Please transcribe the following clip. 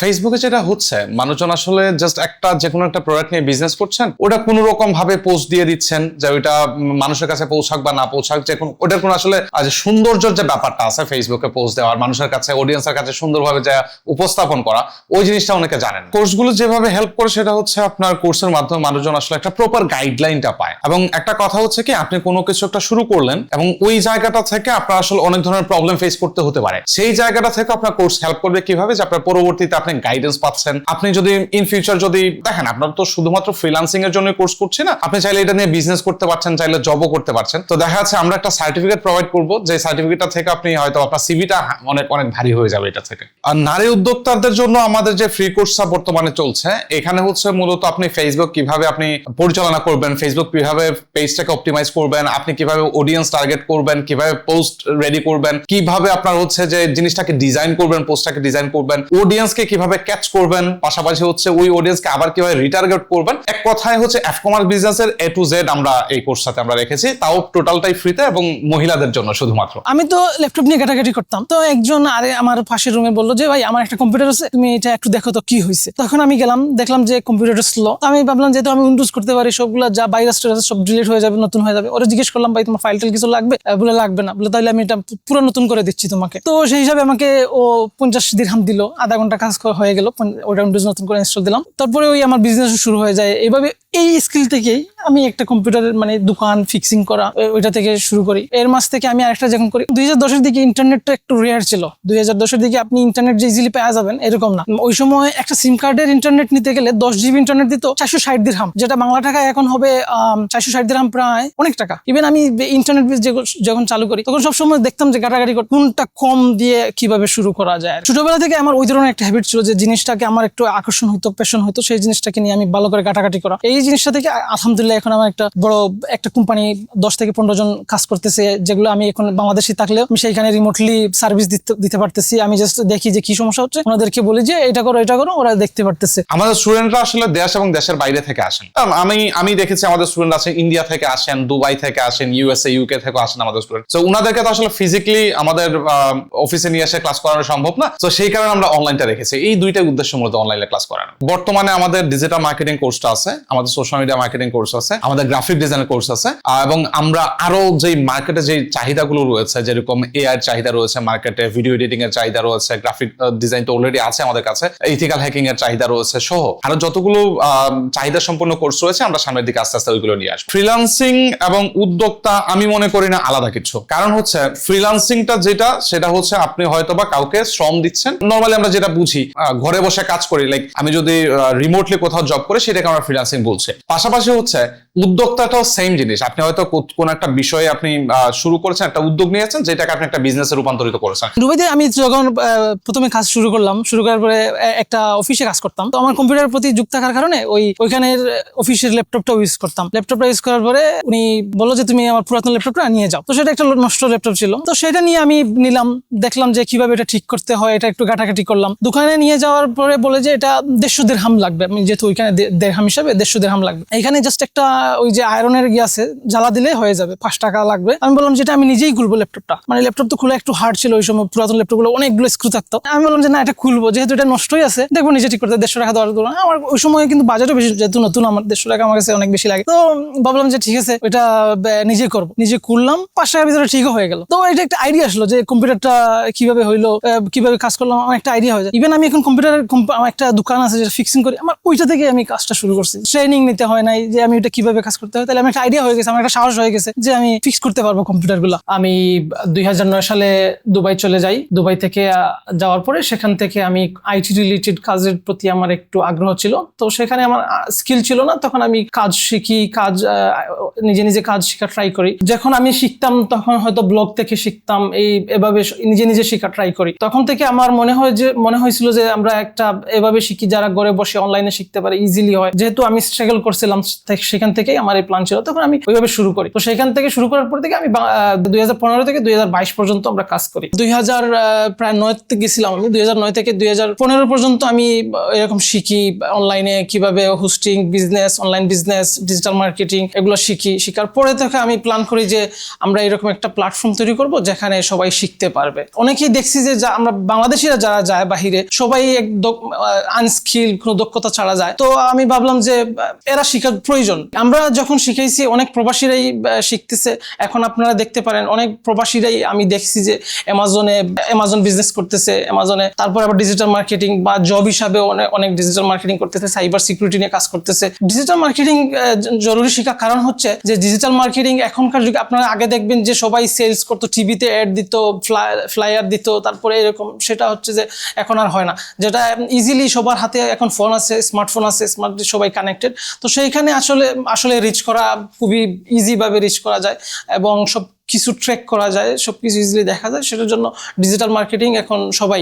ফেসবুকে যেটা হচ্ছে, মানুষজন আসলে জাস্ট একটা যে কোনো একটা প্রোডাক্ট নিয়ে বিজনেস করছেন, ওটা কোনো রকম ভাবে পোস্ট দিয়ে দিচ্ছেন, যে ওইটা মানুষের কাছে পৌঁছাক বা না পৌঁছাক, যে কোনো, ওটার কোনো আসলে যে সৌন্দর্যের যে ব্যাপারটা আছে ফেসবুকে পোস্ট দেওয়ার মানুষের কাছে অডিয়েন্সের কাছে সুন্দরভাবে যা উপস্থাপন করা, ওই জিনিসটা অনেকে জানেন কোর্সগুলো যেভাবে হেল্প করে সেটা হচ্ছে আপনার কোর্সের মাধ্যমে মানুষজন আসলে একটা প্রপার গাইডলাইনটা পায়। এবং একটা কথা হচ্ছে কি, আপনি কোনো কিছু একটা শুরু করলেন এবং ওই জায়গাটা থেকে আপনার আসলে অনেক ধরনের প্রবলেম ফেস করতে হতে পারে। সেই জায়গাটা থেকে আপনার কোর্স হেল্প করবে কীভাবে? যে আপনার পরবর্তীতে আপনি গাইডেন্স পাচ্ছেন। আপনি যদি ইন ফিউচার যদি, দেখেন আপনার তো শুধুমাত্র ফ্রিল্যান্সিং এর জন্য কোর্স করছি না, আপনি চাইলে এটা নিয়ে বিজনেস করতে পারছেন, চাইলে জবও করতে পারছেন। তো দেখা যাচ্ছে আমরা একটা সার্টিফিকেট প্রোভাইড করব, যে সার্টিফিকেটটা থেকে আপনি হয়তো আপনার সিভিটা অনেক অনেক ভারী হয়ে যাবে এটা থেকে। আর নারী উদ্যোক্তাদের জন্য আমাদের যে ফ্রি কোর্সটা বর্তমানে চলছে, এখানে হচ্ছে মূলত আপনি ফেসবুক কীভাবে আপনি পরিচালনা করবেন ফেসবুক কীভাবে পেজটাকে অপটিমাইজ করবেন, আপনি কীভাবে অডিয়েন্স টার্গেট করবেন, কীভাবে পোস্ট রেডি করবেন, কীভাবে আপনার হচ্ছে যে জিনিসটাকে ডিজাইন করবেন পোস্টটাকে ডিজাইন করবেন অডিয়েন্সকে কীভাবে ক্যাচ করবেন, পাশাপাশি হচ্ছে ওই অডিয়েন্সকে আবার কীভাবে রিটার্গেট করবেন। এক কথায় হচ্ছে এফ কমার্স বিজনেসের এ টু জেড আমরা এই কোর্সটাতে আমরা রেখেছি, তাও টোটালটাই ফ্রিতে এবং মহিলাদের জন্য শুধুমাত্র। আমি তো ল্যাপটপ নিয়ে ঘাটাঘাটি করতাম, তো একজন আরে আমার পাশের রুমে বলল যে, ভাই, আমার একটা কম্পিউটার আছে, তুমি এটা একটু দেখো তো কি হয়েছে তখন আমি গেলাম, দেখলাম যে কম্পিউটারটা স্লো আমি ভাবলাম যেহেতু আমি উইন্ডোজ করতে পারি, সবগুলো যা ভাইরাস টাইরাস সব ডিলিট হয়ে যাবে, নতুন হয়ে যাবে। ওরা জিজ্ঞেস করলাম, ভাই, তোমার ফাইল কিছু লাগবে? বলে, লাগবে না। বলে তাহলে আমি এটা পুরো নতুন করে দিচ্ছি তোমাকে। তো সেই হিসাবে আমাকে ও পঞ্চাশ দিরহাম দিল, আধা ঘণ্টা কাজ হয়ে গেল ওটা উইন্ডোজ নতুন করে ইনস্টল দিলাম। তারপরে ওই আমার বিজনেস শুরু হয়ে যায়। এইভাবে এই স্কিল থেকেই আমি একটা কম্পিউটারের মানে দোকান ফিক্সিং করা ওইটা থেকে শুরু করি। এর মাস থেকে আমি আরেকটা যখন করি, দুই হাজার দিকে ইন্টারনেটটা একটু রেয়ার ছিল। দুই হাজার দিকে আপনি ইন্টারনেট যে ইজিলি পাওয়া যাবেন, এরকম না। ওই সময় একটা সিম কার্ডের ইন্টারনেট নিতে গেলে দশ জিবি ইন্টারনেট দিত চারশো ষাট দিরহাম যেটা বাংলা টাকায় এখন হবে চারশো ষাট দিরহাম প্রায় অনেক টাকা। ইভেন আমি ইন্টারনেট যখন চালু করি, তখন সবসময় দেখতাম যে গাটাগাটি কোনটা কম দিয়ে কীভাবে শুরু করা যায়। ছোটবেলা থেকে আমার ওই ধরনের একটা হ্যাবিট ছিল যে জিনিসটাকে আমার একটু আকর্ষণ হতো পেশন হতো, সেই জিনিসটাকে নিয়ে আমি ভালো করে কাটাকাটি করা। এই জিনিসটা থেকে আলহামদুলিল্লাহ এখন আমার একটা বড়, একটা কোম্পানি দশ থেকে পনেরো জন কাজ করতেছে, যেগুলো আমি এখন বাংলাদেশে থাকলেও আমি সেইখানে রিমোটলি সার্ভিস দিতে পারতেছি। আমি জাস্ট দেখি যে কি সমস্যা হচ্ছে, ওনাদেরকে বলি যে এটা করো এটা করো, ওরা দেখতে পারতেছে। আমাদের স্টুডেন্টরা আসলে দেশ এবং দেশের বাইরে থেকে আসেন। আমি আমি দেখেছি আমাদের স্টুডেন্ট আছে ইন্ডিয়া থেকে আসেন দুবাই থেকে আসেন ইউএসএ ইউকে থেকে আসেন আমাদের স্টুডেন্ট তো উনাদেরকে তো আসলে ফিজিক্যালি আমাদের অফিসে নিয়ে এসে ক্লাস করানো সম্ভব না। তো সেই কারণে আমরা অনলাইনটা রেখেছি। এই দুইটা উদ্দেশ্য মূলত অনলাইনে ক্লাস করানো। বর্তমানে আমাদের ডিজিটাল মার্কেটিং কোর্সটা আছে, আমাদের সোশ্যাল মিডিয়া মার্কেটিং কোর্স আছে, আমাদের গ্রাফিক ডিজাইনের কোর্স আছে এবং আমরা আরও যে মার্কেটে যে চাহিদাগুলো রয়েছে, যেরকম এআই চাহিদা রয়েছে মার্কেটে ভিডিও এডিটিং এর চাহিদা রয়েছে গ্রাফিক ডিজাইন তো অলরেডি আছে আমাদের কাছে ইথিক্যাল হ্যাকিং এর চাহিদা রয়েছে সহ। আরও যতগুলো চাহিদা সম্পন্ন কোর্স রয়েছে, আমরা সামনের দিকে আস্তে আস্তে ওইগুলো নিয়ে আসব। ফ্রিল্যান্সিং এবং উদ্যোক্তা, আমি মনে করি না আলাদা কিছু। কারণ হচ্ছে ফ্রিল্যান্সিংটা যেটা, সেটা হচ্ছে আপনি হয়তো বা কাউকে শ্রম দিচ্ছেন। নর্মালি আমরা যেটা বুঝি ঘরে বসে কাজ করি। লাইক আমি যদি রিমোটলি কোথাও জব করি, সেটাকে আমরা ফ্রিল্যান্সিং বলছে। পাশাপাশি হচ্ছে উদ্যোক্তাটাও সেম জিনিস। আপনি হয়তো কোন একটা বিষয়ে আপনি শুরু করেছেন, একটা উদ্যোগ নিয়েছেন যেটাকে আপনি একটা বিজনেসে রূপান্তরিত করেছেন। দুবাইতে আমি যখন প্রথমে কাজ শুরু করলাম, শুরু করার পরে একটা অফিসে কাজ করতাম। তো আমার কম্পিউটারের প্রতি যুক্ত থাকার কারণে ওই, ওইখানের অফিসের ল্যাপটপটা ইউজ করতাম। ল্যাপটপটা ইউজ করার পরে উনি বলল যে, তুমি আমার পুরাতন ল্যাপটপটা নিয়ে যাও। তো সেটা একটা নষ্ট ল্যাপটপ ছিল। তো সেটা নিয়ে আমি নিলাম, দেখলাম যে কীভাবে এটা ঠিক করতে হয়, এটা একটু ঘাটাঘাটি করলাম। দোকানে নিয়ে যাওয়ার পরে বলে যে, এটা দেড়শো দেড়হাম লাগবে। আমি যেহেতু ওইখানে দে- দেড়হাম হিসাবে দেড়শো দেড়হাম লাগবে। এখানে জাস্ট একটা ওই যে আয়রনের ইয়ে আছে, জ্বালা দিলে হয়ে যাবে, পাঁচ টাকা লাগবে। আমি বললাম যেটা আমি নিজেই খুলবো ল্যাপটপটা। মানে ল্যাপটপ তো খুলে একটু হার্ড ছিল ওই সময়, পুরাতন ল্যাপটপগুলো অনেকগুলো স্ক্রু থাকতো। আমি বললাম যে না, এটা খুলবো, যেহেতু এটা নষ্টই আছে, দেখব নিজে ঠিক করতে, দেড়শো টাকা দরকার আমার ওই সময় কিন্তু বাজেটও বেশি যেহেতু নতুন, আমার দেড়শো টাকা আমার কাছে অনেক বেশি লাগে। তো ভাবলাম যে ঠিক আছে, ওইটা বে- নিজে করব। নিজে খুললাম, পাঁচ টাকার ভিতরে ঠিকও হয়ে গেল। তো এটা একটা আইডিয়া আসলো যে কম্পিউটারটা কীভাবে হইল কীভাবে কাজ করলাম, আমার একটা আইডিয়া হয়ে যায়। ইভেন আমি এখন কম্পিউটারের আমার একটা দোকান আছে যেটা ফিক্সিং করি, আমার ওইটা থেকে আমি কাজটা শুরু করছি। ট্রেনিং নিতে হয় নাই যে আমি ওটা কীভাবে কাজ করতে হয় তাহলে আমি একটা আইডিয়া হয়ে গেছে, আমার একটা সাহস হয়ে গেছে যে আমি ফিক্স করতে পারব কম্পিউটারগুলো। আমি দুই হাজার নয় সালে দুবাই চলে যাই। দুবাই থেকে যাওয়ার পরে সেখান থেকে আমি আইটি রিলেটেড কাজের প্রতি আমার একটু আগ্রহ ছিল। তো সেখানে আমার স্কিল ছিল না, তখন আমি কাজ শিখি, কাজ নিজে নিজে কাজ শেখা ট্রাই করি। যখন আমি শিখতাম, তখন হয়তো ব্লগ থেকে শিখতাম, এই, এভাবে নিজে নিজে শেখা ট্রাই করি। তখন থেকে আমার মনে হয় যে, মনে হয়েছিল যে আমরা একটা, এভাবে শিখি, যারা ঘরে বসে অনলাইনে শিখতে পারে ইজিলি হয়। যেহেতু আমি স্ট্রাগল করছিলাম সেখান থেকে থেকেই আমার এই প্ল্যান ছিল। তখন আমি ওইভাবে শুরু করি। তো সেখান থেকে শুরু করার পর থেকে আমি দুই হাজার পনেরো থেকে দুই হাজার বাইশ পর্যন্ত আমরা কাজ করি। দুই হাজার প্রায় নয় গেছিলাম আমি। দুই হাজার নয় থেকে দুই হাজার পনেরো পর্যন্ত আমি এরকম শিখি। অনলাইনে কীভাবে hosting business online business digital marketing এগুলো শিখি। শিখার পরে থেকে আমি প্ল্যান করি যে আমরা এরকম একটা প্ল্যাটফর্ম তৈরি করব যেখানে সবাই শিখতে পারবে। অনেকেই দেখছি যে যা- আমরা বাংলাদেশিরা যারা যায় বাহিরে, সবাই এক আনস্কিল কোনো দক্ষতা ছাড়া যায়। তো আমি ভাবলাম যে এরা শিখার প্রয়োজন। আমরা যখন শিখাইছি, অনেক প্রবাসীরাই শিখতেছে। এখন আপনারা দেখতে পারেন, অনেক প্রবাসীরাই আমি দেখছি যে অ্যামাজনে অ্যামাজন বিজনেস করতেছে অ্যামাজনে তারপর আবার ডিজিটাল মার্কেটিং বা জব হিসাবে অনেক ডিজিটাল মার্কেটিং করতেছে সাইবার সিকিউরিটি নিয়ে কাজ করতেছে। ডিজিটাল মার্কেটিং জরুরি শেখা কারণ হচ্ছে যে ডিজিটাল মার্কেটিং এখনকার যুগে আপনারা আগে দেখবেন যে সবাই সেলস করতো, টিভিতে অ্যাড দিত ফ্লাই ফ্লায়ার দিত, তারপরে এরকম। সেটা হচ্ছে যে এখন আর হয় না। যেটা ইজিলি সবার হাতে এখন ফোন আছে স্মার্টফোন আছে স্মার্ট সবাই কানেক্টেড তো সেইখানে আসলে আসলে রিচ করা খুবই ইজিভাবে রিচ করা যায় এবং সব কিছু ট্র্যাক করা যায় সব কিছু ইজিলি দেখা যায়। সেটার জন্য ডিজিটাল মার্কেটিং এখন সবাই